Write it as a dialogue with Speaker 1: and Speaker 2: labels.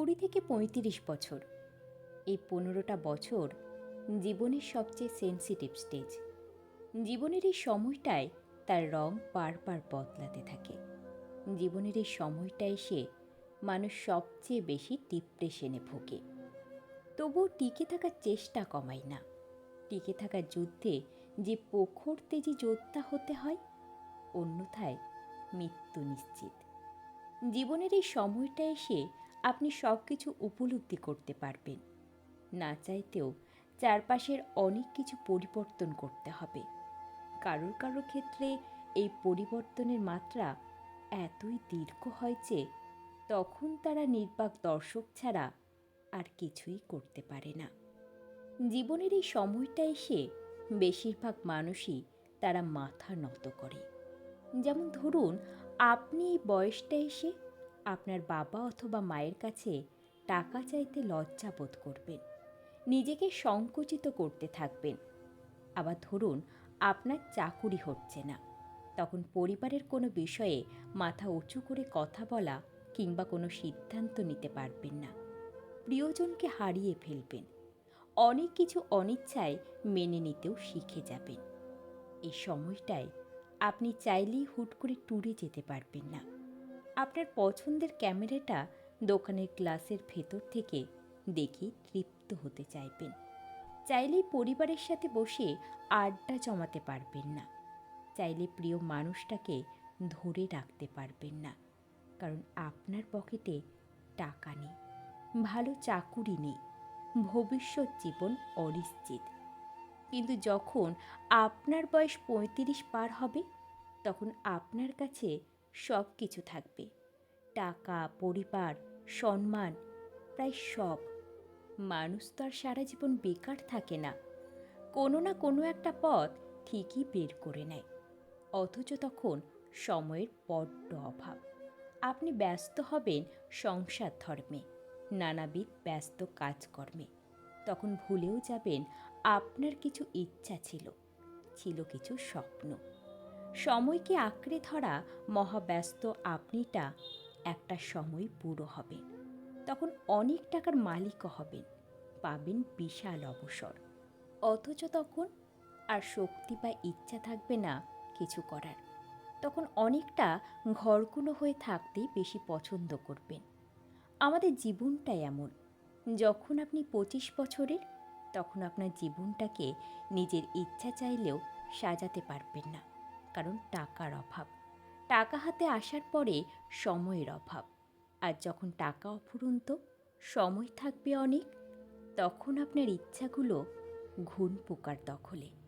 Speaker 1: কুড়ি থেকে পঁয়ত্রিশ বছর। এই পনেরোটা বছর জীবনের সবচেয়ে সেন্সিটিভ স্টেজ জীবনের এই সময়টায় তার রং বারবার বদলাতে থাকে। জীবনের এই সময়টা এসে মানুষ সবচেয়ে বেশি ডিপ্রেশনে ভোগে। তবুও টিকে থাকার চেষ্টা কমায় না। টিকে থাকার যুদ্ধে যে প্রখর তেজি যোদ্ধা হতে হয়, অন্যথায় মৃত্যু নিশ্চিত। জীবনের এই সময়টা এসে আপনি সব কিছু উপলব্ধি করতে পারবেন। না চাইতেও চারপাশের অনেক কিছু পরিবর্তন করতে হবে। কারোর কারোর ক্ষেত্রে এই পরিবর্তনের মাত্রা এতই দীর্ঘ হয় যে তখন তারা নির্বাক দর্শক ছাড়া আর কিছুই করতে পারে না। জীবনের এই সময়টা এসে বেশিরভাগ মানুষই তারা মাথা নত করে। যেমন ধরুন, আপনি এই বয়সটা এসে আপনার বাবা অথবা মায়ের কাছে টাকা চাইতে লজ্জা বোধ করবেন। নিজেকে সংকুচিত করতে থাকবেন। আবার ধরুন, আপনার চাকুরি হচ্ছে না। তখন পরিবারের কোনো বিষয়ে মাথা উঁচু করে কথা বলা কিংবা কোনো সিদ্ধান্ত নিতে পারবেন না। প্রিয়জনকে হারিয়ে ফেলবেন। অনেক কিছু অনিচ্ছায় মেনে নিতেও শিখে যাবেন। এই সময়টায় আপনি চাইলেই হুট করে ট্যুরে যেতে পারবেন না। আপনার পছন্দের ক্যামেরাটা দোকানের গ্লাসের ভেতর থেকে দেখে তৃপ্ত হতে চাইবেন। চাইলেই পরিবারের সাথে বসে আড্ডা জমাতে পারবেন না। চাইলে প্রিয় মানুষটাকে ধরে রাখতে পারবেন না। কারণ আপনার পকেটে টাকা নেই, ভালো চাকুরি নেই, ভবিষ্যৎ জীবন অনিশ্চিত। কিন্তু যখন আপনার বয়স পঁয়ত্রিশ পার হবে, তখন আপনার কাছে সব কিছু থাকবে। টাকা, পরিবার, সম্মান, প্রায় সব। মানুষ তো আর সারা জীবন বেকার থাকে না। কোনো না কোনো একটা পথ ঠিকই বের করে নেয়। অথচ তখন সময়ের বড্ড অভাব। আপনি ব্যস্ত হবেন সংসার ধর্মে, নানাবিধ ব্যস্ত কাজকর্মে। তখন ভুলেও যাবেন, আপনার কিছু ইচ্ছা ছিল। ছিল কিছু স্বপ্ন। সময়কে আঁকড়ে ধরা মহাব্যস্ত আপনিটা একটা সময় পুরো হবে। তখন অনেক টাকার মালিকও হবেন, পাবেন বিশাল অবসর। অথচ তখন আর শক্তি বা ইচ্ছা থাকবে না কিছু করার। তখন অনেকটা ঘরকুনো হয়ে থাকতেই বেশি পছন্দ করবেন। আমাদের জীবনটা এমন, যখন আপনি পঁচিশ বছরের, তখন আপনার জীবনটাকে নিজের ইচ্ছা চাইলেও সাজাতে পারবেন না। কারণ টাকার অভাব। টাকা হাতে আসার পরে সময়ের অভাব। আর যখন টাকা অফুরন্ত, সময় থাকবে অনেক, তখন আপনার ইচ্ছাগুলো ঘুণ পোকার দখলে।